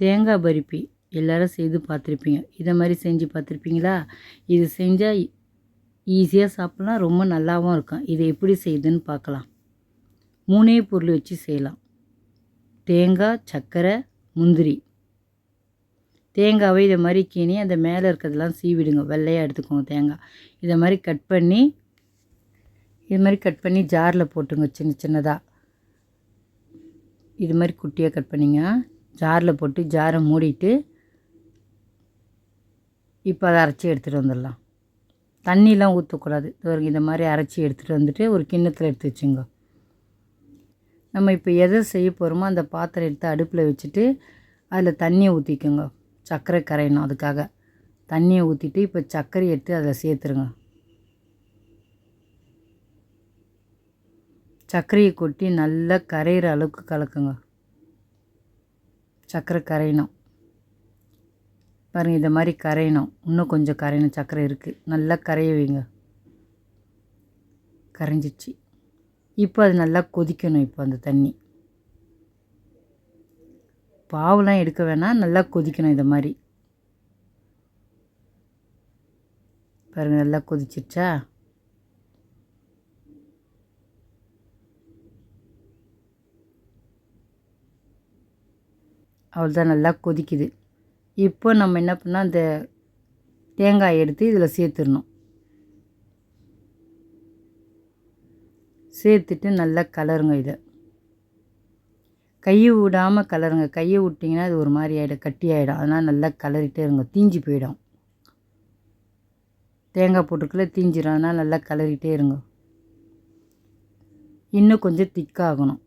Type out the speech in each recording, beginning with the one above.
தேங்காய் பருப்பி எல்லாரும் செய்து பார்த்துருப்பீங்க. இதை மாதிரி செஞ்சு பார்த்துருப்பீங்களா? இது செஞ்சால் ஈஸியாக சாப்பிட்லாம். ரொம்ப நல்லாவும் இருக்கும். இதை எப்படி செய்யுதுன்னு பார்க்கலாம். மூணே பொருள் வச்சு செய்யலாம். தேங்காய் சர்க்கரை முந்திரி. தேங்காவை இதை மாதிரி கீனி அந்த மேலே இருக்கிறதெல்லாம் சீவிடுங்க. வெள்ளையாக எடுத்துக்கோங்க தேங்காய். இதை மாதிரி கட் பண்ணி இது மாதிரி கட் பண்ணி ஜாரில் போட்டுங்க. சின்ன சின்னதாக இது மாதிரி குட்டியாக கட் பண்ணிங்க. ஜாரில் போட்டு ஜாரை மூடிட்டு இப்போ அதை அரைச்சி எடுத்துகிட்டு வந்துடலாம். தண்ணிலாம் ஊற்றக்கூடாது இந்த மாதிரி அரைச்சி எடுத்துகிட்டு வந்துட்டு ஒரு கிண்ணத்தில் எடுத்து வச்சுங்க. நம்ம இப்போ எதை செய்ய போகிறோமோ அந்த பாத்திரம் எடுத்து அடுப்பில் வச்சுட்டு அதில் தண்ணியை ஊற்றிக்கோங்க சர்க்கரை கரையணும் அதுக்காக. தண்ணியை ஊற்றிட்டு இப்போ சர்க்கரை எடுத்து அதில் சேர்த்துருங்க. சர்க்கரையை கொட்டி நல்லா கரையிற அளவுக்கு கலக்குங்க. சர்க்கரை கரையணும். பாருங்கள் இந்த மாதிரி கரையணும். இன்னும் கொஞ்சம் கரையணும். சர்க்கரை இருக்குது நல்லா கரைய வைங்க. கரைஞ்சிச்சு. இப்போ அது நல்லா கொதிக்கணும் இப்போ அந்த தண்ணி. பாவுலாம் எடுக்க வேணாம். நல்லா கொதிக்கணும் இதை மாதிரி பாருங்கள் நல்லா கொதிச்சிருச்சா? அவ்வளோதான் நல்லா கொதிக்குது. இப்போ நம்ம என்ன பண்ணால் அந்த தேங்காய் எடுத்து இதில் சேர்த்துடணும். சேர்த்துட்டு நல்லா கலருங்க இதை. கையை விடாமல் கலருங்க. கையை விட்டிங்கன்னா அது ஒரு மாதிரி ஆகிடும் கட்டி ஆகிடும் அதனால் நல்லா கலரிட்டே இருங்க. தீஞ்சு போயிடும். தேங்காய் போட்டுருக்குள்ள தீஞ்சிடும் அதனால் நல்லா கலரிட்டே இருங்க. இன்னும் கொஞ்சம் திக்காகணும்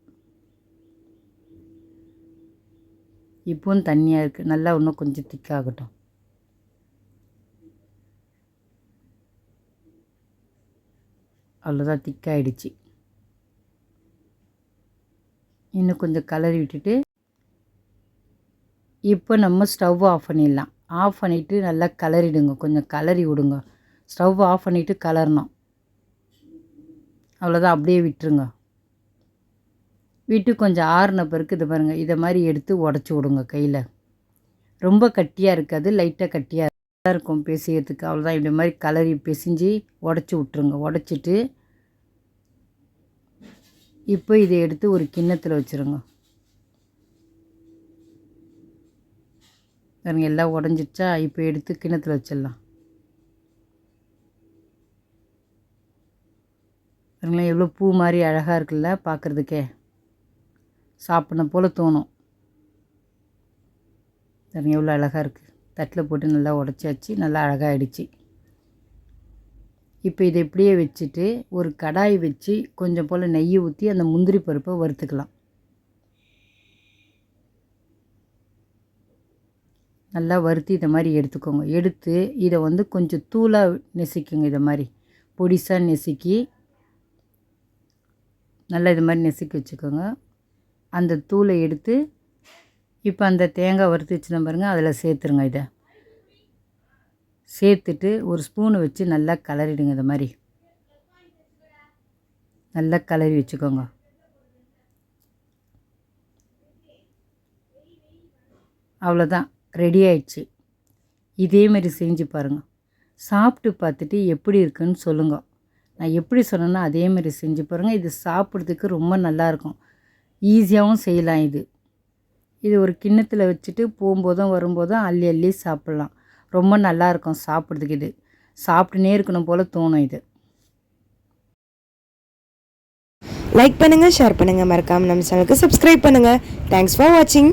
இப்போவும் தண்ணியாக இருக்குது நல்லா இன்னும் கொஞ்சம் திக்காகட்டும் அவ்வளோதான் திக்காயிடுச்சு இன்னும் கொஞ்சம் கலரி விட்டுட்டு இப்போ நம்ம ஸ்டவ் ஆஃப் பண்ணிடலாம். ஆஃப் பண்ணிவிட்டு நல்லா கலரிடுங்க கொஞ்சம் கலரி விடுங்க. ஸ்டவ் ஆஃப் பண்ணிவிட்டு கலரணும் அவ்வளோதான் அப்படியே விட்டுருங்க. விட்டு கொஞ்சம் ஆறுன பிறகு இதை பாருங்கள் இதை மாதிரி எடுத்து உடச்சி விடுங்க கையில். ரொம்ப கட்டியாக இருக்காது லைட்டாக கட்டியாக இருக்கும் பிசையறதுக்கு அவ்வளோதான் இப்படி மாதிரி கலரி பிசைஞ்சு உடச்சி விட்ருங்க உடச்சிட்டு இப்போ இதை எடுத்து ஒரு கிண்ணத்தில் வச்சுருங்க. பாருங்க எல்லாம் உடஞ்சிடுச்சா? இப்போ எடுத்து கிண்ணத்தில் வச்சிடலாம். பாருங்களேன் எவ்வளோ பூ மாதிரி அழகாக இருக்குல்ல பார்க்குறதுக்கே சாப்பிடணும் போல் தோணும். பாருங்க எவ்வளோ அழகாக இருக்குது தட்டில் போட்டு நல்லா உடச்சாச்சு நல்லா அழகாகிடுச்சு இப்போ இதை இப்படியே வச்சுட்டு ஒரு கடாய் வச்சு கொஞ்சம் போல் நெய் ஊற்றி அந்த முந்திரி பருப்பை வறுத்துக்கலாம். நல்லா வறுத்து இதை மாதிரி எடுத்துக்கோங்க. எடுத்து இதை வந்து கொஞ்சம் தூளாக நெசிக்குங்க இதை மாதிரி. பொடிசாக நெசுக்கி நல்லா இது மாதிரி நெசுக்கி வச்சுக்கோங்க. அந்த தூளை எடுத்து இப்போ அந்த தேங்காய் வறுத்து வச்சுருந்தோம் பாருங்கள் அதில் சேர்த்துருங்க இதை. சேர்த்துட்டு ஒரு ஸ்பூனை வச்சு நல்லா கலரிடுங்க இந்த மாதிரி. நல்லா கலரி வச்சுக்கோங்க. அவ்வளோதான் ரெடி ஆயிடுச்சு. இதே மாதிரி செஞ்சு பாருங்கள் சாப்பிட்டு பார்த்துட்டு எப்படி இருக்குன்னு சொல்லுங்கள் நான் எப்படி சொன்னேன்னா அதே மாதிரி செஞ்சு பாருங்கள் இது சாப்பிட்றதுக்கு ரொம்ப நல்லாயிருக்கும் ஈஸியாகவும் செய்யலாம் இது. இது ஒரு கிண்ணத்தில் வச்சுட்டு போகும்போதும் வரும்போதும் அள்ளி அள்ளி சாப்பிட்லாம். ரொம்ப நல்லாயிருக்கும் சாப்பிட்றதுக்கு இது. சாப்பிட்டுனே இருக்கணும் போல் தோணும் இது. லைக் பண்ணுங்கள் ஷேர் பண்ணுங்கள் மறக்காமல் நம்ம சேனலுக்கு சப்ஸ்கிரைப் பண்ணுங்கள் தேங்க்ஸ் ஃபார் வாட்சிங்